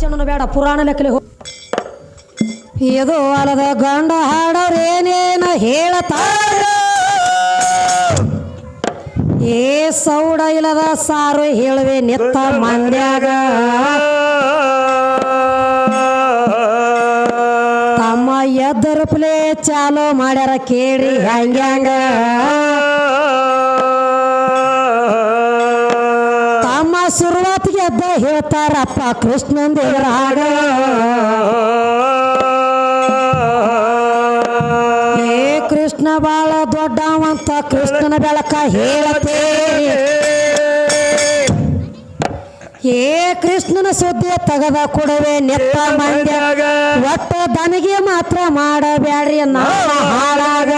ಭಾಷಣನು ಬೇಡ, ಪುರಾಣ ಲೆಕ್ಕಲೆ ಇದು ಅಲದ ಗಂಡ ಹಾಡೋರೇನೇನ ಹೇಳತಾರ? ಏ ಸೌಡ ಇಲ್ಲದ ಸಾರು ಹೇಳುವೆ ನಿತ್ತ ಮಂದ್ಯಾಗ. ತಮ್ಮ ಎದ್ದರ ಪ್ಲೇ ಚಾಲೋ ಮಾಡ್ಯಾರ ಕೇಳಿ ಹಂಗ್ಯಾಂಗ ತಮ್ಮ ಶುರುವಾತಿಗೆ ಎದ್ದ ಹೇಳ್ತಾರಪ್ಪ ಕೃಷ್ಣನ್ ದೇವರಾಗ ಏ ಕೃಷ್ಣ ಬಾಳ ದೊಡ್ಡವಂತ, ಕೃಷ್ಣನ ಬೆಳಕ ಹೇಳತೆ ಏ ಕೃಷ್ಣನ ಸುದ್ದಿ ತಗದ ಕೊಡವೆ ನೆತ್ತ ಮಂಡ್ಯ. ಒಟ್ಟ ದನಿಗೆ ಮಾತ್ರ ಮಾಡಬ್ಯಾಡ್ರಿ ನಮ್ಮ ಹಾಡಾಗ.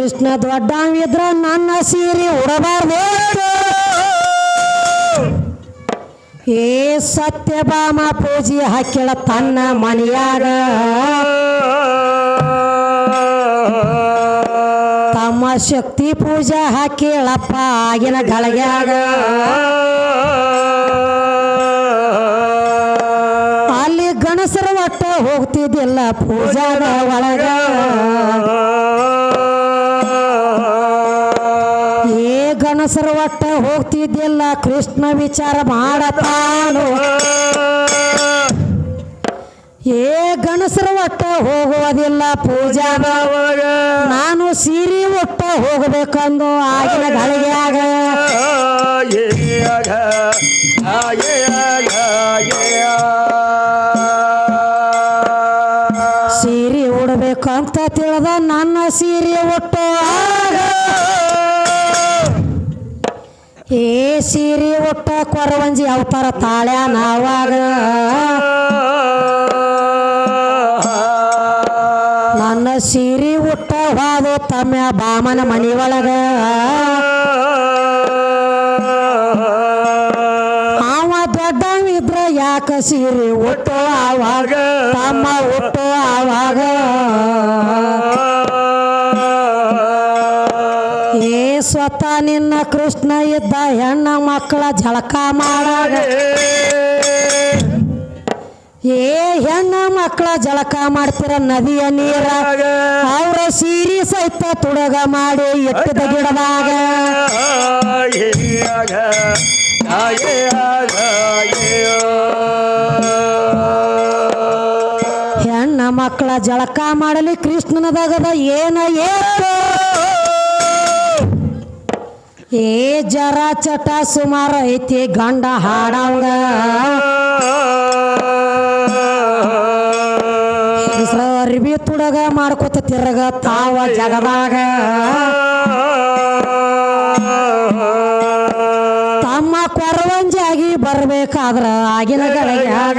ಕೃಷ್ಣ ದೊಡ್ಡವಿದ್ರ ನನ್ನ ಸೀರೆ ಉಡಬಾರ್ದು. ಏ ಸತ್ಯಭಾಮ ಪೂಜೆ ಹಾಕಿಳ ತನ್ನ ಮನೆಯಾಗ. ತಮ್ಮ ಶಕ್ತಿ ಪೂಜೆ ಹಾಕಿಳಪ್ಪ ಆಗಿನ ಗಳಗ್ಯಾಗ ಅಲ್ಲಿ ಗಣಸರ ಒಟ್ಟ ಹೋಗ್ತಿದ್ದಿಲ್ಲ ಪೂಜಾದ ಒಳಗ. ಗಣಸರ ಒಟ್ಟ ಹೋಗ್ತಿದ್ದಿಲ್ಲ ಕೃಷ್ಣ ವಿಚಾರ ಮಾಡತಾನು. ಏ ಗಣಸರ ಒಟ್ಟ ಹೋಗುವುದಿಲ್ಲ ಪೂಜಾ ನಾನು ಸೀರೆ ಒಟ್ಟ ಹೋಗಬೇಕಂದು ಆಗಿನ ಗಳಿಗ್ಯಾಗ ಸೀರೆ ಅಂತ ತಿಳಿದ ನನ್ನ ಸೀರೆ ಒಟ್ಟು ಏ ಸೀರೆ ಒಟ್ಟ ಕೊರವಂಜಿ ಅವತಾರ ತಾಳ್ಯ ನಾವಾಗ. ನನ್ನ ಸೀರೆ ಉಟ್ಟ ತಮ್ಮ ಬಾಮನ ಮನಿಯೊಳಗ ಅವ ದೊಡ್ಡ ಇದ್ರ ಯಾಕ ಸೀರೆ ಉಟ್ಟು ಆವಾಗ? ತಮ್ಮ ಉಟ್ಟು ಆವಾಗ? ಏ ನಿನ್ನ ಕೃಷ್ಣ ಇದ್ದ ಹೆಣ್ಣ ಮಕ್ಕಳ ಜಳಕ ಮಾಡಾಗ. ಏ ಹೆಣ್ಣ ಮಕ್ಕಳ ಜಳಕ ಮಾಡ್ತಿರ ನದಿಯ ನೀರ. ಅವರ ಸೀರಿ ಸಹಿತ ತುಡಗ ಮಾಡಿ ಎತ್ತದ ಗಿಡದಾಗ. ಹೆಣ್ಣ ಮಕ್ಕಳ ಜಳಕ ಮಾಡಲಿ ಕೃಷ್ಣನದಾಗದ ಏನ ಏತು ಏ ಜರ ಚಟ ಸುಮಾರು ಐತಿ ಗಂಡ ಹಾಡಂಗ ಅರ್ಬಿ ತುಡಗ ಮಾಡ್ಕೊತ ತಿರ್ಗ ತಾವ ಜಗದಾಗ. ತಮ್ಮ ಕೊರವಂಜಾಗಿ ಬರ್ಬೇಕಾದ್ರ ಆಗಿನ ಗಳಿಗ್ಯಾಗ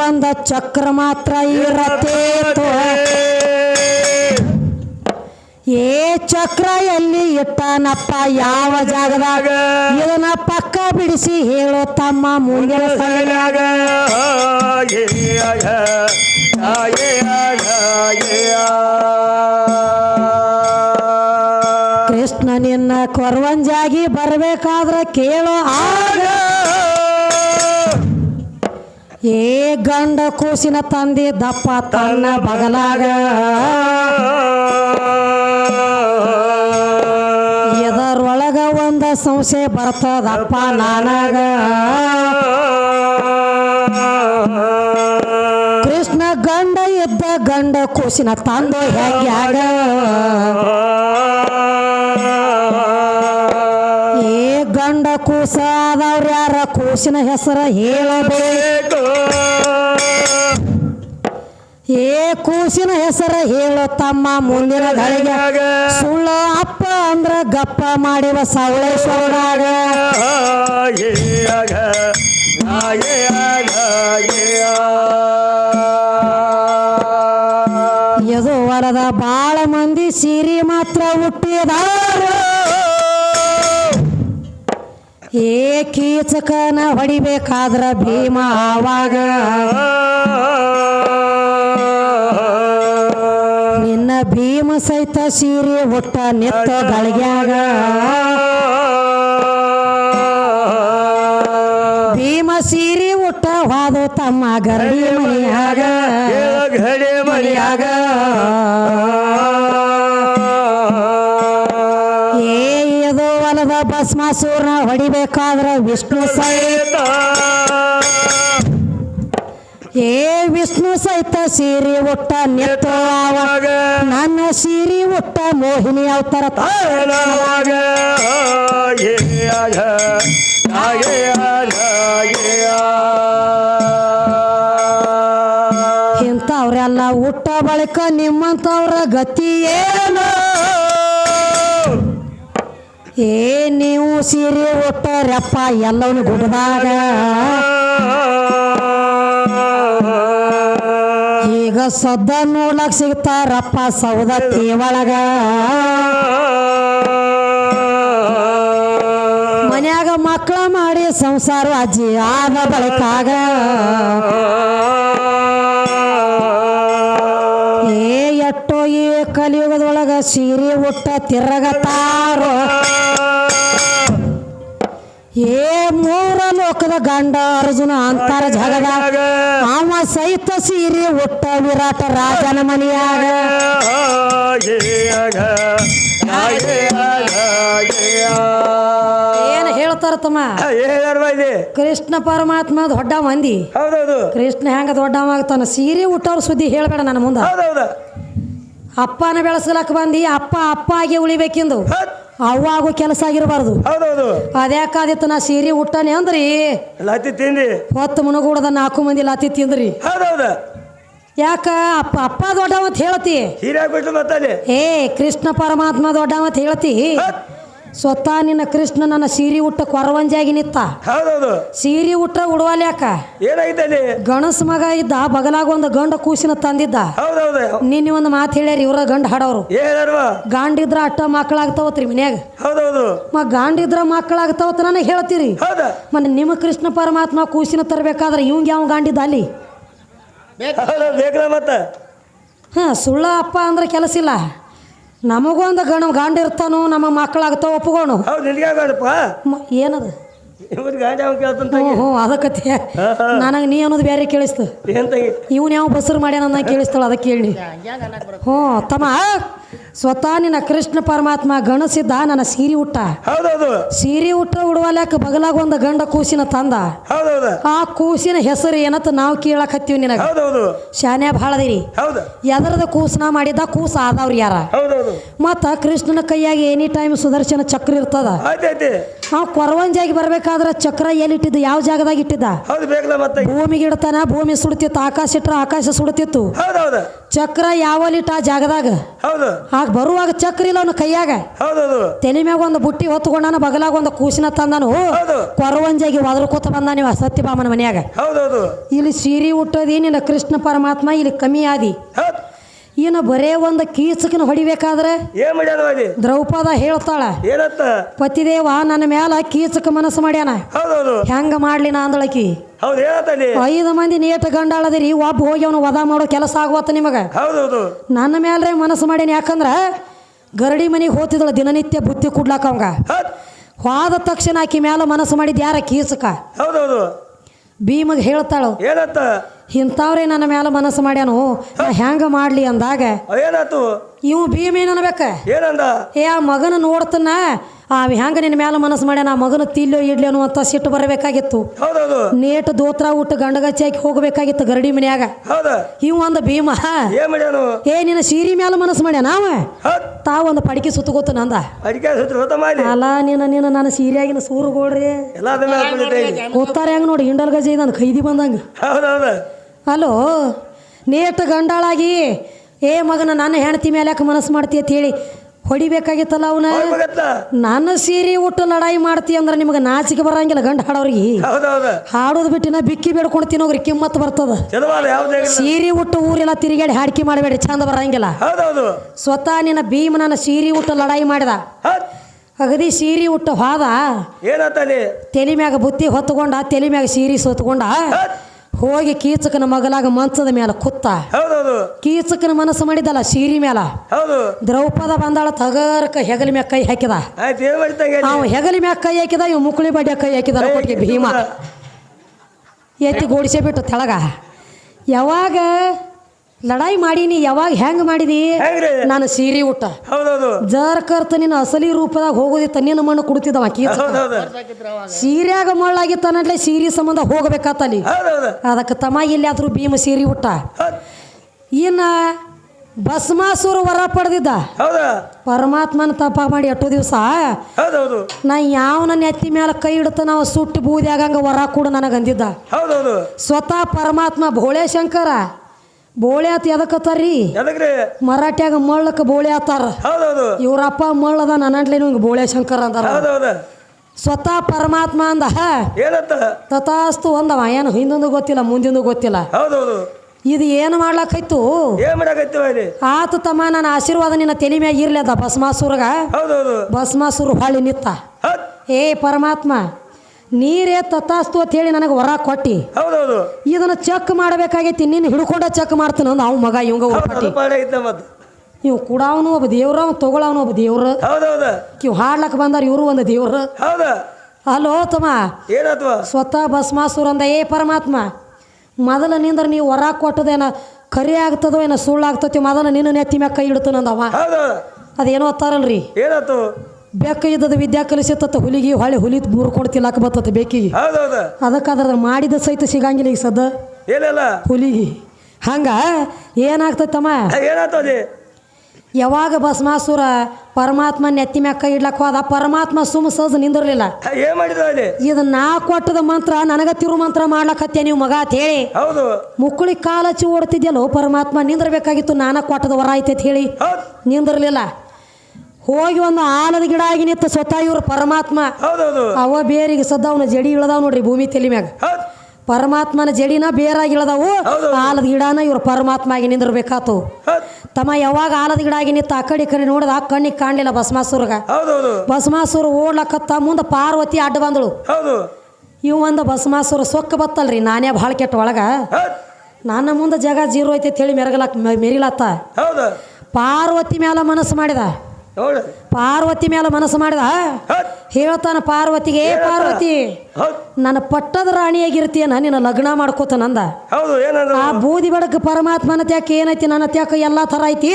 ಒಂದ ಚಕ್ರ ಮಾತ್ರ ಇರತ್ತೇತು ಏ ಚಕ್ರ ಎಲ್ಲಿ ಇಟ್ಟನಪ್ಪ ಯಾವ ಜಾಗದಾಗ? ಇದನ್ನ ಪಕ್ಕ ಬಿಡಿಸಿ ಹೇಳೋ ತಮ್ಮ ಮುಂದಿನ ಸಲಾಗ ಕೃಷ್ಣ ನಿನ್ನ ಕೊರವಂಜಾಗಿ ಬರ್ಬೇಕಾದ್ರೆ ಕೇಳೋ ಆಗ. ಏ ಗಂಡ ಕೂಸಿನ ತಂದೆ ದಪ್ಪ ತನ್ನ ಬಗಲಾಗ. ಎದರೊಳಗ ಒಂದ ಸಂಶಯ ಬರ್ತದಪ್ಪ ನಾನಾಗ. ಕೃಷ್ಣ ಗಂಡ ಇದ್ದ ಗಂಡ ಕೂಸಿನ ತಂದೆ ಹೆಂಗ್ಯಾಗ. ಕೂಸ ಯಾರ ಕೂಸಿನ ಹೆಸರ ಹೇಳಬೇಕು? ಏ ಕೂಸಿನ ಹೆಸರ ಹೇಳೋ ತಮ್ಮ ಮುಂದಿನ ಗಳಿಗೆ ಸುಳ್ಳು ಅಪ್ಪ ಅಂದ್ರ ಗಪ್ಪ ಮಾಡಿವ ಸವಳೇಶ್ವರನಾಗ ಎದು ವರದ ಬಾಳ ಮಂದಿ ಸೀರಿ ಮಾತ್ರ ಹುಟ್ಟಿದಾರ ಏ ಕೀಚಕನ ಹೊಡಿಬೇಕಾದ್ರ ಭೀಮ ಆವಾಗ ನಿನ್ನ ಭೀಮ ಸಹಿತ ಸೀರೆ ಒಟ್ಟ ನಿತ್ತ ಗಳಿಗ್ಯಾಗ. ಭೀಮ ಸೀರೆ ಉಟ್ಟ ಹೋದು ತಮ್ಮ ಗರಡಿ ಮನೆಯಾಗ. ಗರಡಿ ಮರಿಯಾಗ ಭಸ್ಮಾಸೂರ್ನ ಹೊಡಿಬೇಕಾದ್ರೆ ವಿಷ್ಣು ಸಹಿತ. ಏ ವಿಷ್ಣು ಸಹಿತ ಸೀರೆ ಉಟ್ಟ ನಿತ್ತ ಆವಾಗ ನನ್ನ ಸೀರಿ ಉಟ್ಟ ಮೋಹಿನಿ ಅವತಾರ ಇಂಥವ್ರೆಲ್ಲ ಹುಟ್ಟ ಬಳಿಕ ನಿಮ್ಮಂಥವ್ರ ಗತಿ ಏನು? ಏ, ನೀವು ಸೀರೆ ಒಟ್ಟಾರಪ್ಪ ಎಲ್ಲವನು ಗುಡ್ದಾಗ ಈಗ ಸದ್ದ ನೋಡ್ಲಕ್ ಸಿಗ್ತಾರಪ್ಪ ಸೌದತ್ತಿ ಒಳಗ ಮನ್ಯಾಗ ಮಕ್ಕಳ ಮಾಡಿ ಸಂಸಾರ ಅಜ್ಜಿ ಆದ ಬಳಿಕಾಗ. ಈ ಕಲಿಯುಗದೊಳಗ ಸೀರೆ ಉಟ್ಟ ತಿರಗತಾರೋ? ಏ ಮೂರ ಲೋಕದ ಗಂಡ ಅರ್ಜುನ ಅಂತಾರ ಜಗದ. ಅವ ಸಹಿತ ಸೀರೆ ಉಟ್ಟ ವಿರಾಟ ರಾಜನ ಮನೆಯಾಗ. ಏನ್ ಹೇಳ್ತಾರ ತಮ್ಮ? ಕೃಷ್ಣ ಪರಮಾತ್ಮ ದೊಡ್ಡ ಮಂದಿ. ಕೃಷ್ಣ ಹೆಂಗ ದೊಡ್ಡವ ಆಗ್ತಾನ? ಸೀರೆ ಉಟ್ಟವ್ರ ಸುದ್ದಿ ಹೇಳ್ಬೇಡ ನನ್ನ ಮುಂದ. ಅಪ್ಪನ ಬೆಳೆಸ್ಲಕ್ ಬಂದಿ ಅಪ್ಪ ಅಪ್ಪ ಆಗಿ ಉಳಿಬೇಕೆಂದು ಅವಾಗೂ ಕೆಲಸ ಆಗಿರಬಾರ್ದು. ಹೌದೌದು. ಅದ್ಯಾಕಾದಿತ್ತು ನಾ ಸೀರೆ ಉಟ್ಟಾನೆ ಅಂದ್ರಿ? ತಿಂದಿ ಹೊತ್ತು ಮುಣಗೂಡದ ನಾಲ್ಕು ಮಂದಿ ಲತಿ ತಿಂದ್ರಿ. ಹೌದೌದು. ಯಾಕ? ಅಪ್ಪ ಅಪ್ಪ ದೊಡ್ಡವ ಅಂತ ಹೇಳ್ತಿ. ಏ ಕೃಷ್ಣ ಪರಮಾತ್ಮ ದೊಡ್ಡವ ಅಂತ ಹೇಳ್ತಿ. ಸ್ವತಃ ನಿನ್ನ ಕೃಷ್ಣ ನನ್ನ ಸೀರೆ ಉಟ್ಟ ಕೊರವಂಜಾಗಿ ನಿತ್ತ. ಹೌದೌದು. ಸೀರೆ ಉಟ್ಟ ಉಡವಾಲ್ಯಾಕ ಅಲ್ಲಿ? ಗಣಸ್ ಮಗ ಇದ್ದ ಬಗಲಾಗ ಒಂದು ಗಂಡ ಕೂಸಿನ ತಂದಿದ್ದ. ಹೌದೌದು. ನಿನ್ನೆ ಒಂದು ಮಾತು ಹೇಳ್ಯಾರ ಇವ್ರ ಗಂಡ ಹಾಡೋರು. ಗಾಂಡ ಗಾಂಡಿದ್ರ ಅಟ್ಟ ಮಕ್ಕಳಾಗ್ತಾವತ್ರಿ ಮನ್ಯಾಗ. ಹೌದೌದು. ಮ ಗಾಂಡಿದ್ರ ಮಕ್ಕಳಾಗ್ತಾವತ್ ನನಗೆ ಹೇಳ್ತೀರಿ. ಮನೆ ನಿಮ್ಮ ಕೃಷ್ಣ ಪರಮಾತ್ಮ ಕೂಸಿನ ತರಬೇಕಾದ್ರೆ ಇವಂಗ ಯಾವ ಗಾಂಡಿದ್ದ ಅಲ್ಲಿ? ಹಾಂ ಸುಳ್ಳ ಅಪ್ಪ ಅಂದ್ರೆ ಕೆಲಸ ಇಲ್ಲ. ನಮಗೊಂದು ಗಣ ಗಂಡ ಇರ್ತಾನು ನಮ್ಮ ಮಕ್ಕಳಾಗ್ತಾವ ಒಪ್ಕೋಣ ಹೌದು ನಿನ್ಗೆ ಆಗಪ್ಪ ಮ- ಏನದು? ಗಾಂಡಿ ಅವ್ನು ಕೇಳ್ತಂತ ಹ್ಞೂ ಅದಕ್ಕೆ ಅದಕ್ಕತ್ತೆ ನನಗೆ ನೀ ಅನ್ನೋದು ಬೇರೆ ಕೇಳಿಸ್ತು. ಏನ್ ತಂಗಿ? ಇವನು ಯಾವ ಬಸರು ಮಾಡ್ಯಾನ ಕೇಳಿಸ್ತಾಳ ಅದಕ್ಕೆ ಕೇಳಿ ಹ್ಞೂ ತಮ್ಮ. ಸ್ವತಃ ನಿನ್ನ ಕೃಷ್ಣ ಪರಮಾತ್ಮ ಗಣಸಿದ್ದ ನನ್ನ ಸೀರೆ ಉಟ್ಟ. ಹೌದೌದು. ಸೀರೆ ಉಟ್ಟ ಉಡುವಲ್ಯಾಕ ಬಗಲಾಗ ಒಂದು ಗಂಡ ಕೂಸಿನ ತಂದ. ಹೌದೌದು. ಆ ಕೂಸಿನ ಹೆಸರು ಏನತ್ತ ನಾವು ಕೇಳಕ್ ಹತ್ತೀವಿ ನಿನಗೆ. ಹೌದೌದು. ಶಾನ್ಯ ಭಾಳದಿರಿ ಹೌದು. ಎದರದ ಕೂಸನ ಮಾಡಿದ್ದ ಕೂಸ ಆದವ್ರಿ ಯಾರ? ಹೌದೌದು. ಮತ್ತು ಕೃಷ್ಣನ ಕೈಯಾಗಿ ಎನಿ ಟೈಮ್ ಸುದರ್ಶನ ಚಕ್ರ ಇರ್ತದ. ನಾವು ಕೊರವಂಜಾಗಿ ಬರ್ಬೇಕಾದ್ರೆ ಚಕ್ರ ಎಲ್ಲಿಟ್ಟಿದ್ದು ಯಾವ ಜಾಗದಾಗ ಇಟ್ಟಿದ್ದ? ಭೂಮಿಗೆ ಇಡ್ತಾನ ಭೂಮಿ ಸುಡ್ತಿತ್ತು ಆಕಾಶ ಇಟ್ರ ಆಕಾಶ ಸುಡ್ತಿತ್ತು. ಚಕ್ರ ಯಾವಲ್ಲಿಟ್ಟ ಆ ಜಾಗದಾಗ? ಹೌದು. ಆಗ ಬರುವಾಗ ಚಕ್ರ ಇಲ್ಲ ಅವನ ಕೈಯಾಗ. ಹೌದೌದು. ತಲೆ ಮ್ಯಾಗ ಒಂದು ಬುಟ್ಟಿ ಹೊತ್ಕೊಂಡಾನ ಬಗಲಾಗ ಒಂದು ಕೂಸಿನ ತಂದಾನು. ಹೌದು. ಕೊರವಂಜಾಗಿ ಒದರ್ಕೋತ ಬಂದ ನೀವು ಸತ್ಯಭಾಮನ ಮನ್ಯಾಗ. ಹೌದೌದು. ಇಲ್ಲಿ ಸೀರೆ ಉಟ್ಟದಿ ನಿನ್ನ ಕೃಷ್ಣ ಪರಮಾತ್ಮ ಇಲ್ಲಿ ಕಮ್ಮಿ ಆದಿ. ಇನ್ನು ಬರೇ ಒಂದು ಕೀಚಕನ ಹೊಡಿಬೇಕಾದ್ರೆ? ಏನ್ ಮಾಡ್ಯಾನ ದ್ರೌಪದ ಹೇಳ್ತಾಳ ಏನತ್ತ ಪತಿದೇವ ನನ್ನ ಮ್ಯಾಲ ಕೀಚಕ ಮನಸ್ಸು ಮಾಡ್ಯಾನ. ಹೌದೌದು. ಹೆಂಗ ಮಾಡ್ಲಿ ನಾ ಅಂದಳಕಿ? ಹೌದು ಐದು ಮಂದಿ ನೇಟ ಗಂಡಾಳದಿರಿ ಒಬ್ಬ ಹೋಗಿ ಅವನು ವದ ಮಾಡೋ ಕೆಲಸ ಆಗುವತ್ತ ನಿಮಗ? ಹೌದೌದು. ನನ್ನ ಮ್ಯಾಲ್ರೆ ಮನಸ್ಸು ಮಾಡ್ಯಾನ ಯಾಕಂದ್ರ ಗರಡಿ ಮನೆಗೆ ಹೋತಿದಳ ದಿನನಿತ್ಯ ಬುತ್ತಿ ಕುಡ್ಲಾಕ ಅವಂಗ. ಹಾದ. ತಕ್ಷಣ ಆಕಿ ಮ್ಯಾಲ ಮನಸ್ಸು ಮಾಡಿದ್ಯಾರ ಕೀಚಕ ಹೌದೌದು. ಭೀಮಗ್ ಹೇಳ್ತಾಳು ಏನತ್ತ ಇಂಥವ್ರೇ ನನ್ನ ಮೇಲೆ ಮನಸ್ಸು ಮಾಡ್ಯಾನು? ನಾ ಹೆಂಗ ಮಾಡ್ಲಿ ಅಂದಾಗ ಏನಾಯ್ತು? ಇವು ಭೀಮ ಏನನ್ಬೇಕ ಏನಂದ? ಏ ಆ ಮಗನ ನೋಡ್ತನ ಆ ಹೆಂಗ ನಿನ್ನ ಮ್ಯಾಲ ಮನಸ್ಸು ಮಾಡ್ಯಾನ? ಆ ಮಗನ ತಿಲ್ಲೋ ಇಡ್ಲಿ ಅನ್ನುವಂಥ ಸಿಟ್ಟು ಬರಬೇಕಾಗಿತ್ತು. ನೇಟ್ ದೋತ್ರ ಊಟ ಗಂಡಗಚ್ಚಿ ಹಾಕಿ ಹೋಗಬೇಕಾಗಿತ್ತು ಗರಡಿ ಮನ್ಯಾಗ. ಇವ್ ಒಂದು ಭೀಮ. ಏ ನಿನ್ನ ಸೀರಿ ಮ್ಯಾಲ ಮನಸ್ಸು ಮಾಡ್ಯಾನ ಅವ? ತಾವ ಒಂದು ಪಡಿಕೆ ಸುತ್ತಗೋತ ನಂದ. ಅಲ್ಲ ನೀನ ನೀನು ನನ್ನ ಸೀರಿಯಾಗಿನ ಸೂರು ಗೋಡ್ರಿ ಕೂತಾರ ಹೆಂಗ ನೋಡಿ? ಹಿಂಡಲ್ ಗಜ ಇದಂದು ಕೈದಿ ಬಂದಂಗ. ಅಲೋ ನೇಟ್ ಗಂಡಾಳಾಗಿ ಏ ಮಗನ ನನ್ನ ಹೆಂಡತಿ ಮೇಲೆ ಯಾಕೆ ಮನಸ್ಸು ಮಾಡ್ತಿ ಅಂತ ಹೇಳಿ ಹೊಡಿಬೇಕಾಗಿತ್ತಲ್ಲ ಅವನ? ನಾನು ನನ್ನ ಸೀರೆ ಉಟ್ಟು ಲಡಾಯಿ ಮಾಡ್ತಿ ಅಂದ್ರೆ ನಿಮಗೆ ನಾಚಿಕೆ ಬರಂಗಿಲ್ಲ ಗಂಡ ಹಾಡೋರಿಗೆ. ಹಾಡೋದು ಬಿಟ್ಟಿನ ಬಿಕ್ಕಿ ಬೇಡ್ಕೊಂಡು ತಿನ್ನೋಗ್ರಿ ಕಿಮ್ಮತ್ತು ಬರ್ತದ. ಸೀರೆ ಉಟ್ಟು ಊರೆಲ್ಲ ತಿರುಗಾಡಿ ಹಾಡಿಕೆ ಮಾಡಬೇಡಿ ಚಂದ ಬರಂಗಿಲ್ಲ. ಸ್ವತಃ ನಿನ್ನ ಭೀಮ ನನ್ನ ಸೀರೆ ಉಟ್ಟು ಲಡಾಯಿ ಮಾಡಿದ. ಅಗದಿ ಸೀರೆ ಉಟ್ಟು ಹೋದ. ತಲೆ ಮ್ಯಾಗ ಬುತ್ತಿ ಹೊತ್ಕೊಂಡ ತಲೆ ಮ್ಯಾಗ ಸೀರೆ ಸೊತ್ಕೊಂಡ. ಹೋಗಿ ಕೀಚಕನ ಮಗಲಾಗ ಮಂಚದ ಮೇಲೆ ಕುತ್ತ. ಹೌದೌದು. ಕೀಚಕನ ಮನಸ್ಸು ಮಾಡಿದಲ್ಲ ಸೀರಿ ಮೇಲ ಹೌದು. ದ್ರೌಪದ ಬಂದಾಳ ತಗರಕ ಹೆಗಲ ಮ್ಯಾಗ ಕೈ ಹಾಕಿದ. ನಾವು ಹೆಗಲ ಮ್ಯಾಗ ಕೈ ಹಾಕಿದ ಇವ್ ಮುಕುಳಿ ಬಡ್ಡೆ ಕೈ ಹಾಕಿದ ಕೊಟ್ಟಿಗೆ ಭೀಮ. ಎತ್ತಿ ಗೋಡಿಸೇ ಬಿಟ್ಟು ತೆಳಗ. ಯಾವಾಗ ಲಡಾಯಿ ಮಾಡೀನಿ ಯಾವಾಗ ಹೆಂಗ್ ಮಾಡಿದಿ ಹೆಂಗ್ರಿ? ನಾನು ಸೀರೆ ಊಟ ಹೌದೌದು. ನೀನು ಕರ್ತ ನಿನ್ನ ಅಸಲಿ ರೂಪದಾಗ ಹೋಗೋದಿತ್ತ ನಿನ್ನ ಮಣ್ಣು ಕುಡ್ತಿದ್ದವ ಕೀಚಕ ಹೌದೌದು. ಸೀರ್ಯಾಗ ಮಳ್ಳಾಗಿತ್ತಾನಟ್ಲೆ ಸೀರೆ ಸಂಬಂಧ ಹೋಗ್ಬೇಕಾತಲ್ಲಿ. ಹೌದೌದು. ಅದಕ್ಕೆ ತಮ್ಮ ಎಲ್ಲಿಯಾದ್ರೂ ಭೀಮ ಸೀರೆ ಊಟ. ಇನ್ನ ಭಸ್ಮಾಸುರ ವರ ಪಡೆದಿದ್ದ. ಹೌದಾ. ಪರಮಾತ್ಮನ ತಪ್ಪ ಮಾಡಿ ಎಷ್ಟೋ ದಿವಸ. ಹೌದೌದು. ನಾ ಯಾವನ ನೆತ್ತಿ ಮೇಲೆ ಕೈ ಇಡ್ತ ನಾವು ಸುಟ್ಟು ಬೂದಿ ಆಗಂಗ ವರ ಕೂಡ ನನಗಂದಿದ್ದ ಹೌದೌದು. ಸ್ವತಃ ಪರಮಾತ್ಮ ಭೋಳೆ ಶಂಕರ. ಬೋಳೆ ಆತ ಎದಕ್ಕತ್ತಾರ್ರಿ ಎದಕ್ರಿ? ಮರಾಠ್ಯಾಗ ಮಳ್ಳಕ್ಕೆ ಬೋಳೆ ಆತಾರ. ಹೌದೌದು. ಇವ್ರಪ್ಪ ಮಳ್ಳದ ನಿಮ್ಗೆ ಬೋಳೆ ಶಂಕರ ಅಂತಾರ ಹೌದೌದು. ಸ್ವತಃ ಪರಮಾತ್ಮ ಅಂದ. ಏನಂತ? ತಥಾಸ್ತು ಒಂದವ. ಏನು ಹಿಂದೊಂದು ಗೊತ್ತಿಲ್ಲ ಮುಂದಿಂದು ಗೊತ್ತಿಲ್ಲ. ಹೌದೌದು. ಇದು ಏನು ಮಾಡ್ಲಾಕೈತು? ಏನ್ ಇಲ್ಲಿ ಆತು ತಮ್ಮ ನನ್ನ ಆಶೀರ್ವಾದ ನಿನ್ನ ತಲೆ ಮ್ಯಾಗ ಇರ್ಲಿ ಅದ ಭಸ್ಮಾಸುರಗ ಹೌದೌದು. ಭಸ್ಮಾಸುರ ಹೊಳ್ಳಿ ನಿತ್ತ. ಹತ್. ಏ ಪರಮಾತ್ಮ. ನೀರೇ ತಥಾಸ್ತು ಅಂತ ಹೇಳಿ ನನಗೆ ವರ ಕೊಟ್ಟಿ. ಹೌದೌದು. ಇದನ್ನ ಚೆಕ್ ಮಾಡಬೇಕಾಗೈತಿ ನೀನು ಹಿಡ್ಕೊಂಡ ಚೆಕ್ ಮಾಡ್ತೀನಿ ಅಂದ ಅವ್ ಮಗ ಇವಂಗ ಮತ್ತೆ ಇವ್ ಕುಡಾವನು ಒಬ್ಬ ದೇವ್ರ ಅವ್ನು ತಗೊಳವನು ಒಬ್ಬ ದೇವ್ರ. ಇವ್ ಹಾಡ್ಲಕ್ ಬಂದಾರ ಇವರು ಒಂದು ದೇವ್ರ. ಹಲೋ ತಮ್ಮ ಸ್ವತಃ ಭಸ್ಮಾಸುರ ಅಂದ ಏ ಪರಮಾತ್ಮ ಮೊದಲ ನಿಂದ್ರ ನೀವು ಹೊರ ಕೊಟ್ಟದೇನ ಕರಿ ಆಗ್ತದೋ ಏನೋ ಸುಳ್ಳು ಆಗ್ತತಿ ಮೊದಲ ನಿನ್ನ ನೆತ್ತಿ ಮ್ಯಾಗ ಕೈ ಇಡ್ತಾನಂದವ ಅದೇನೋ ಅತ್ತಾರಲ್ರಿ. ಏನಾತು? ಬೆಕ್ಕ ಇದ್ದದ ವಿದ್ಯಾ ಕಲಿಸತ್ತ ಹುಲಿಗಿ ಹೊಳೆ ಹುಲಿ ಕೊಡ್ತಿ ತಿನ್ನಕ ಬರ್ತತ ಬೇಕಿಗೆ. ಅದಕ್ಕೆ ಅದ್ರ ಮಾಡಿದ ಸಹಿತ ಸಿಗಂಗಿಲ್ಲ ಈಗ ಸದ ಹುಲಿಗಿ. ಹಂಗ ಏನಾಗ್ತೈತಮ್ಮ ಯಾವಾಗ ಭಸ್ಮಾಸುರ ಪರಮಾತ್ಮ ನೆತ್ತಿ ಮ್ಯಾಕ ಕೈ ಇಡ್ಲಕ್ಕ ಹೋದ ಪರಮಾತ್ಮ ಸುಮ್ ಸಜ್ ನಿಂದಿರ್ಲಿಲ್ಲ. ಇದು ನಾ ಕೊಟ್ಟದ ಮಂತ್ರ ನನಗ ತಿರು ಮಂತ್ರ ಮಾಡ್ಲಕತ್ತೆ ನೀವು ಮಗ ಅಂತ ಹೇಳಿ. ಹೌದು. ಮುಕ್ಕುಳಿ ಕಾಲಚ್ಚಿ ಓಡ್ತಿದ್ಯಲ್ಲೋ ಪರಮಾತ್ಮ ನಿಂದ್ರಬೇಕಾಗಿತ್ತು ನಾನ ಕೊಟ್ಟದ ವರ ಐತೆ ಅಂತ ಹೇಳಿ ನಿಂದಿರ್ಲಿಲ್ಲ. ಹೋಗಿ ಒಂದು ಆಲದ ಗಿಡ ಆಗಿ ನಿಂತ ಸ್ವತಃ ಇವ್ರು ಪರಮಾತ್ಮ. ಅವ ಬೇರಿಗೆ ಸದ್ದ ಅವನ ಜಡಿ ಇಳದಾವ್ ನೋಡ್ರಿ ಭೂಮಿ ತಲೆ ಮ್ಯಾಗ. ಪರಮಾತ್ಮನ ಜಡಿನ ಬೇರಾಗಿ ಇಳದಾವು. ಆಲದ ಗಿಡನ ಇವ್ರು ಪರಮಾತ್ಮ ಆಗಿ ನಿಂದಿರ್ಬೇಕಾತು. ತಮ್ಮ ಯಾವಾಗ ಆಲದ ಗಿಡ ಆಗಿ ನಿಂತ ಆ ಕಡೆ ಕಡೆ ನೋಡಿದ ಆ ಕಣ್ಣಿಗೆ ಕಾಣಲಿಲ್ಲ ಭಸ್ಮಾಸುರಗ. ಭಸ್ಮಾಸುರ ಓಡ್ಲಕತ್ತ ಮುಂದೆ ಪಾರ್ವತಿ ಅಡ್ಡ ಬಂದಳು. ಇವ್ ಒಂದು ಭಸ್ಮಾಸುರ ಸೊಕ್ಕ ಬತ್ತಲ್ರಿ ನಾನೇ ಭಾಳ ಕೆಟ್ಟ ಒಳಗ. ನನ್ನ ಮುಂದೆ ಜಗ ಜೀರೋ ಐತೆ ಹೇಳಿ ಮೆರಗಲಕ್ ಮೆರಿಲತ್ತ. ಪಾರ್ವತಿ ಮೇಲೆ ಮನಸ್ಸು ಮಾಡಿದ. ಪಾರ್ವತಿ ಮೇಲೆ ಮನಸ್ಸು ಮಾಡಿದ? ಹೇಳ್ತಾನ ಪಾರ್ವತಿಗೆ ಏ ಪಾರ್ವತಿ ನನ್ನ ಪಟ್ಟದ ರಾಣಿಯಾಗಿರ್ತೀಯನ ನಿನ್ನ ಲಗ್ನ ನಂದ. ಆ ಬೂದಿ ಬೆಳಕು ಪರಮಾತ್ಮನ ತ್ಯಾಕ ಏನೈತಿ ನನ್ನ ತ್ಯಾಕ ಎಲ್ಲ ಥರ ಐತಿ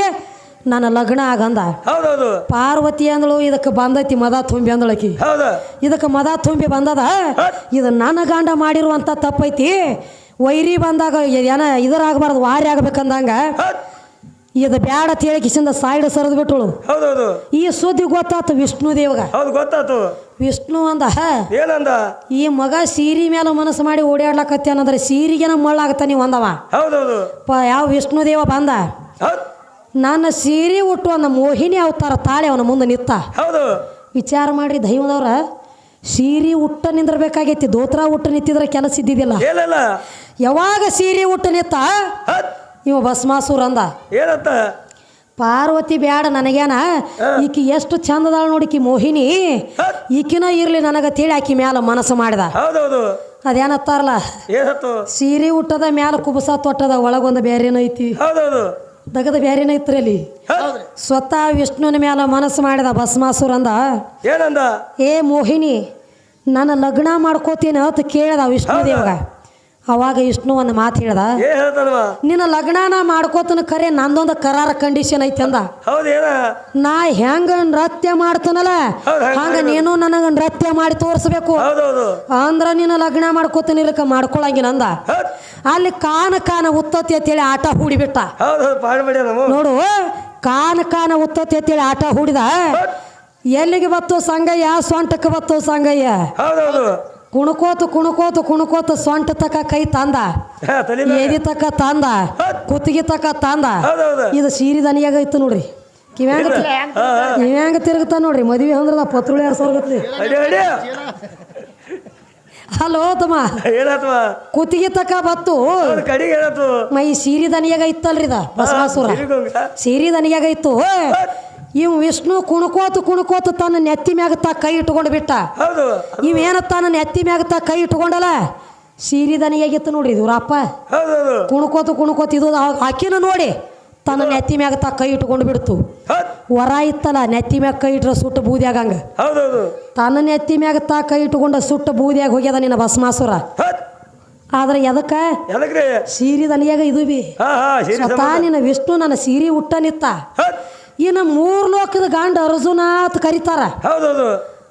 ನನ್ನ ಲಗ್ನ ಆಗಂದ. ಪಾರ್ವತಿ ಅಂದಳು ಇದಕ್ಕೆ ಬಂದೈತಿ ಮದ ತುಂಬಿ ಅಂದಳಕಿ ಇದಕ್ಕೆ ಮದ ತುಂಬಿ ಬಂದದ? ಇದು ನನ್ನ ಗಂಡ ಮಾಡಿರುವಂಥ ತಪ್ಪೈತಿ. ವೈರಿ ಬಂದಾಗ ಏನ ಇದರಾಗಬಾರ್ದು ವಾರಿ ಆಗ್ಬೇಕಂದಂಗ. ಇದು ಬ್ಯಾಡ ಅಂತ ಹೇಳಿ ಕಿಸಿಂದ ಸೈಡ್ ಸರಿದು ಬಿಟ್ಟಳು. ಹೌದೌದು. ಈ ಸುದ್ದಿ ಗೊತ್ತಾತು ವಿಷ್ಣು ದೇವಗ. ಹೌದು ಗೊತ್ತಾತು. ವಿಷ್ಣು ಅಂದ ಏನಂದ? ಈ ಮಗ ಸೀರಿ ಮೇಲೆ ಮನಸ್ಸು ಮಾಡಿ ಓಡಾಡ್ಲಕತ್ಯಾನಂದ್ರೆ ಸೀರಿಗೆನ ಮಳ್ಳಾಗತ್ತ ನೀವು ಅಂದವ. ಹೌದೌದು. ಪ ಯಾವ ವಿಷ್ಣು ದೇವ ಬಂದ? ನನ್ನ ಸೀರೆ ಉಟ್ಟು ಅಂದ ಮೋಹಿನಿ ಅವತಾರ ತಾಳೆ ಅವನ ಮುಂದೆ ನಿತ್ತ. ಹೌದು. ವಿಚಾರ ಮಾಡಿ ದೈವದವ್ರ ಸೀರೆ ಉಟ್ಟ ನಿಂದಿರ್ಬೇಕಾಗೈತಿ ದೋತ್ರ ಉಟ್ಟು ನಿಂತಿದ್ರೆ ಕೆಲಸ ಇದ್ದಿದ್ದಿಲ್ಲ. ಯಾವಾಗ ಸೀರೆ ಉಟ್ಟು ನಿತ್ತ? ಇವ ಭಸ್ಮಾಸುರ ಅಂದ. ಏನಂತ? ಪಾರ್ವತಿ ಬ್ಯಾಡ ನನಗೇನ ಈಕಿ ಎಷ್ಟು ಚಂದದಾಳ ನೋಡಿಕಿ ಮೋಹಿನಿ ಈಕಿನ ಇರ್ಲಿ ತಿಳಿ ಆಕಿ ಮ್ಯಾಲ ಮನಸ್ಸು ಮಾಡಿದ. ಅದೇನತ್ತಾರಲ್ಲ ಸೀರೆ ಉಟ್ಟದ ಮ್ಯಾಲ ಕುಬಸ ತೊಟ್ಟದ ಒಳಗೊಂದು ಬೇರೆನ ಐತಿ. ದಗದ ಬೇರೆನ ಐತ್ರಿ ಅಲ್ಲಿ. ಸ್ವತಃ ವಿಷ್ಣುವಿನ ಮ್ಯಾಲ ಮನಸ್ಸು ಮಾಡಿದ ಭಸ್ಮಾಸುರ ಅಂದ. ಏನಂದ? ಏ ಮೋಹಿನಿ ನನ್ನ ಲಗ್ನ ಮಾಡ್ಕೋತೀನಿ ಅಂತ ಕೇಳದ ವಿಷ್ಣು ದೇವಗ ಅವಾಗ ವಿಷ್ಣು ಒಂದು ಮಾತು ಹೇಳ್ದ ಏ ನಿನ್ನ ಲಗ್ನಾನ ಮಾಡ್ಕೋತನ ಖರೆ ನಂದೊಂದು ಕರಾರ ಕಂಡೀಷನ್ ಐತಿ ಅಂದ. ನಾ ಹೆಂಗ ನೃತ್ಯ ಮಾಡ್ತಾನಲ್ಲ ಹಂಗ ನೀನು ನನಗ ನೃತ್ಯ ಮಾಡಿ ತೋರಿಸ್ಬೇಕು. ಅಂದ್ರ ನಿನ್ನ ಲಗ್ನ ಮಾಡ್ಕೋತೀನಿ ಇಲ್ಲಕ ಮಾಡ್ಕೊಳಂಗಿಲ್ಲ ಅಂದ. ಅಲ್ಲಿ ಕಾನ ಕಾನ ಉತ್ತತಿ ಅಂತೇಳಿ ಆಟ ಹೂಡಿಬಿಟ್ಟ. ನೋಡು ಕಾನ ಕಾನ ಉತ್ತತಿ ಅಂತೇಳಿ ಆಟ ಹೂಡಿದ. ಎಲ್ಲಿಗೆ ಬತ್ತು ಸಂಗಯ್ಯ ಸೊಂಟಕ್ಕೆ ಬತ್ತು ಸಂಗಯ್ಯ? ಕುಣ್ಕೋತ ಕುಣ್ಕೋತ ಕುಣ್ಕೋತ ಸೊಂಟ ತಕ ಕೈ ತಂದ. ಏದಿ ತಕ ತಂದ. ಕುತ್ತಿಗೆ ತಕ ತಂದ. ಇದು ಸೀರಿ ದನಿಯಾಗ ಇತ್ತು ನೋಡ್ರಿ. ಕಿವ್ಯಾಂಗ ಕಿವ್ಯಾಂಗ ತಿರುಗ್ತಾ ನೋಡ್ರಿ? ಮದ್ವೆ ಅಂದ್ರ ಪತ್ರುಳಿ ಎರಡು ಸಾವಿರ ಹಲೋ ತಮ್ಮ. ಕುತ್ತಿಗೆ ತಕ ಬತ್ತು. ಮೈ ಸೀರಿ ದನಿಯಾಗ ಇತ್ತಲ್ರಿ ಇದ ಬಸವಾಸುರ. ಸೀರಿ ದನಿಯಾಗ ಇತ್ತು. ಇವ್ ವಿಷ್ಣು ಕುಣಕೋತ ಕುಣ್ಕೋತ ತನ್ನ ನೆತ್ತಿ ಮ್ಯಾಗ ತಾ ಕೈ ಇಟ್ಕೊಂಡು ಬಿಟ್ಟ. ಇವೇನ ತನ್ನ ನೆತ್ತಿ ಮ್ಯಾಗ ತಾ ಕೈ ಇಟ್ಕೊಂಡಲ್ಲ? ಸೀರಿದನಿಯಾಗಿತ್ತು ನೋಡ್ರಿ ಇವ್ರಪ್ಪ ಕುಣ್ಕೋತ ಕುಣ್ಕೋತ ಇದು ಆಕಿನ ನೋಡಿ ತನ್ನ ನೆತ್ತಿ ಮ್ಯಾಗ ತಾ ಕೈ ಇಟ್ಕೊಂಡು ಬಿಡ್ತು. ಹೊರ ವರ ಇತ್ತಲ್ಲ ನೆತ್ತಿ ಮ್ಯಾಗ ಕೈ ಇಟ್ರೆ ಸುಟ್ಟು ಬೂದಿಯಾಗ ಹಂಗ. ತನ್ನ ನೆತ್ತಿ ಮ್ಯಾಗ ತಾ ಕೈ ಇಟ್ಕೊಂಡ ಸುಟ್ಟ ಬೂದಿಯಾಗ ಹೋಗ್ಯದ ನಿನ್ನ ಭಸ್ಮಾಸುರ. ಆದ್ರೆ ಎದಕ್ಕ? ಸೀರಿದನಿಯಾಗ ಇದು ಬಿ. ಸ್ವತಃ ನಿನ್ನ ವಿಷ್ಣು ನನ್ನ ಸೀರೆ ಹುಟ್ಟನಿತ್ತ. ನಿತ್ತ ಹೌದ್. ಇನ್ನು ಮೂರು ಲೋಕದ ಗಾಂಡ ಅರ್ಜುನ ಅಂತ ಕರೀತಾರ. ಹೌದೌದು.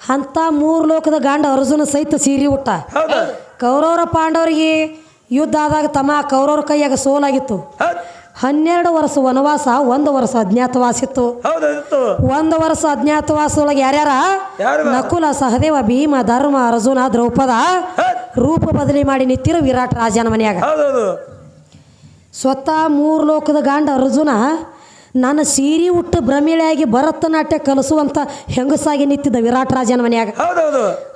ಅಂತ ಮೂರು ಲೋಕದ ಗಾಂಡ ಅರ್ಜುನ ಸಹಿತ ಸೀರಿ ಉಟ್ಟ. ಹೌದು. ಕೌರವರ ಪಾಂಡವರಿಗೆ ಯುದ್ಧ ಆದಾಗ ತಮ್ಮ ಕೌರವರ ಕೈಯಾಗ ಸೋಲಾಗಿತ್ತು. ಹನ್ನೆರಡು ವರ್ಷ ವನವಾಸ ಒಂದು ವರ್ಷ ಅಜ್ಞಾತವಾಸ ಇತ್ತು ಒಂದು ವರ್ಷ ಅಜ್ಞಾತವಾಸದೊಳಗೆ ಯಾರ್ಯಾರ? ನಕುಲ ಸಹದೇವ ಭೀಮ ಧರ್ಮ ಅರ್ಜುನ ದ್ರೌಪದ ರೂಪ ಬದಲಿ ಮಾಡಿ ನಿಂತಿರೋ ವಿರಾಟ್ ರಾಜನ ಮನೆಯಾಗ. ಸ್ವತಃ ಮೂರು ಲೋಕದ ಗಾಂಡ ಅರ್ಜುನ ನನ್ನ ಸೀರೆ ಉಟ್ಟು ಭ್ರಮಿಳೆಯಾಗಿ ಭರತನಾಟ್ಯ ಕಲಿಸುವಂತ ಹೆಂಗಸಾಗಿ ನಿಂತಿದ್ದ ವಿರಾಟ್ ರಾಜನ ಮನೆಯಾಗ.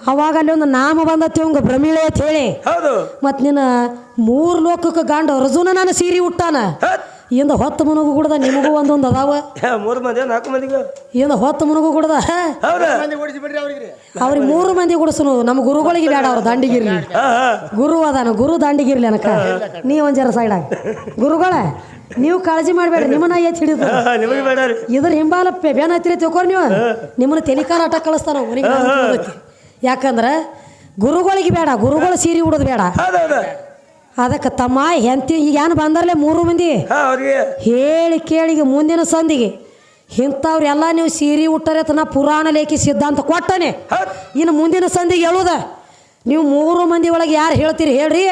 ಅವಾಗ ಅಲ್ಲಿ ಒಂದು ನಾಮ ಬಂದತ್ತೆ ಅವಂಗ ಭ್ರಮಿಳೆ ಅಂತ ಹೇಳಿ. ಮತ್ತು ನಿನ್ನ ಮೂರು ಲೋಕಕ್ಕೆ ಗಾಂಡ ಅರ್ಜುನ ನಾನು ಸೀರೆ ಉಟ್ಟಾನ. ಇಂದ ಹೊತ್ತು ಮನಗೂ ಕುಡ್ದ ನಿಮಗೂ ಒಂದೊಂದು ಅದಾವ? ಮೂರು ಮಂದಿ ನಾಲ್ಕು ಮಂದಿಗೆ ಇಂದ ಹೊತ್ತು ಮನಗೂ ಕುಡ್ದ? ಹೌದಾ. ಅವ್ರಿಗೆ. ಮೂರು ಮಂದಿ ಗುಡಿಸನು. ನಮ್ಮ ಗುರುಗಳಿಗೆ ಬೇಡ ಅವ್ರು ದಾಂಡಿಗಿರ್ಲಿ. ಗುರು ಅದಾನ ಗುರು ದಾಂಡಿಗಿರ್ಲಿ ಅನಕ. ನೀ ಒಂದು ಜರ ಸೈಡಾಗ ಗುರುಗಳ ನೀವು ಕಾಳಜಿ ಮಾಡಬೇಡ್ರಿ ನಿಮ್ಮನ್ನ ಎತ್ತಿ ಹಿಡಿದು. ಇದ್ರ ಹಿಂಬಾಲ ಬೇನ ಬೇನ್ ಹತ್ತಿರ ತಿಳ್ಕೋರಿ ನೀವು. ನಿಮ್ಮನ್ನ ತೆಲಿಕಾಲ ಆಟ ಕಳಿಸ್ತಾರ ಯಾಕಂದ್ರ ಗುರುಗಳಿಗೆ ಬೇಡ ಗುರುಗಳು ಸೀರೆ ಉಡೋದು ಬೇಡ. ಅದಕ್ಕೆ ತಮ್ಮ ಹೆಂತಿ ಈಗ ಏನು ಬಂದರ್ಲೆ ಮೂರು ಮಂದಿ? ಹೇಳಿ ಕೇಳಿ ಈಗ ಮುಂದಿನ ಸಂದಿಗೆ. ಇಂಥವ್ರೆಲ್ಲ ನೀವು ಸೀರೆ ಉಟ್ಟರೆ ತನ್ನ ಪುರಾಣ ಲೇಖಿ ಸಿದ್ಧಾಂತ ಕೊಟ್ಟನೆ. ಇನ್ನು ಮುಂದಿನ ಸಂದಿಗೆ ಹೇಳುದ. ನೀವು ಮೂರು ಮಂದಿ ಒಳಗೆ ಯಾರು ಹೇಳ್ತೀರಿ ಹೇಳ್ರಿ.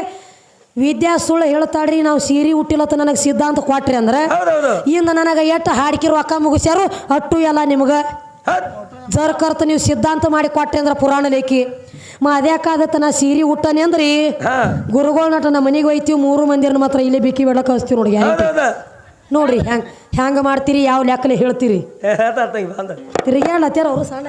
ವಿದ್ಯಾ ಸುಳ್ಳು ಹೇಳ್ತಾಡ್ರಿ ನಾವು ಸೀರೆ ಹುಟ್ಟಿಲತ್ತ ನನಗೆ ಸಿದ್ಧಾಂತ ಕೊಟ್ರಿ ಅಂದ್ರೆ. ಇನ್ನು ಇಂದ ನನಗೆ ಎಷ್ಟು ಹಾಡ್ಕಿರೋ ಅಕ್ಕ ಮುಗಿಸ್ಯಾರು ಅಟ್ಟು ಎಲ್ಲ ನಿಮ್ಗೆ. ಜರ್ಕರ್ತ ನೀವು ಸಿದ್ಧಾಂತ ಮಾಡಿ ಕೊಟ್ಟೆ ಅಂದ್ರೆ ಪುರಾಣ ಲೇಖಿ. ಮಾ ಸೀರಿ ನಾ ಸೀರೆ ಉಟ್ಟನೆ ಅಂದ್ರಿ. ಗುರುಗಳ ನಟ ನಮ್ಮ ಮನೆಗೆ ಹೋಯ್ತೀವಿ ಮೂರು ಮಂದಿರನ್ನ ಮಾತ್ರ ಇಲ್ಲೇ ಬಿಕ್ಕಿ ಬೇಡ ಕಳಿಸ್ತೀವಿ ನೋಡಿ ನೋಡ್ರಿ ಹೆಂಗ್ ಹೆಂಗೆ ಮಾಡ್ತೀರಿ ಯಾವ ಲೆಕ್ಕಲೆ ಹೇಳ್ತೀರಿ? ತಿರುಗಿ ಇರ್ತಾಂಗೆ ಅವರು ಸಣ್ಣ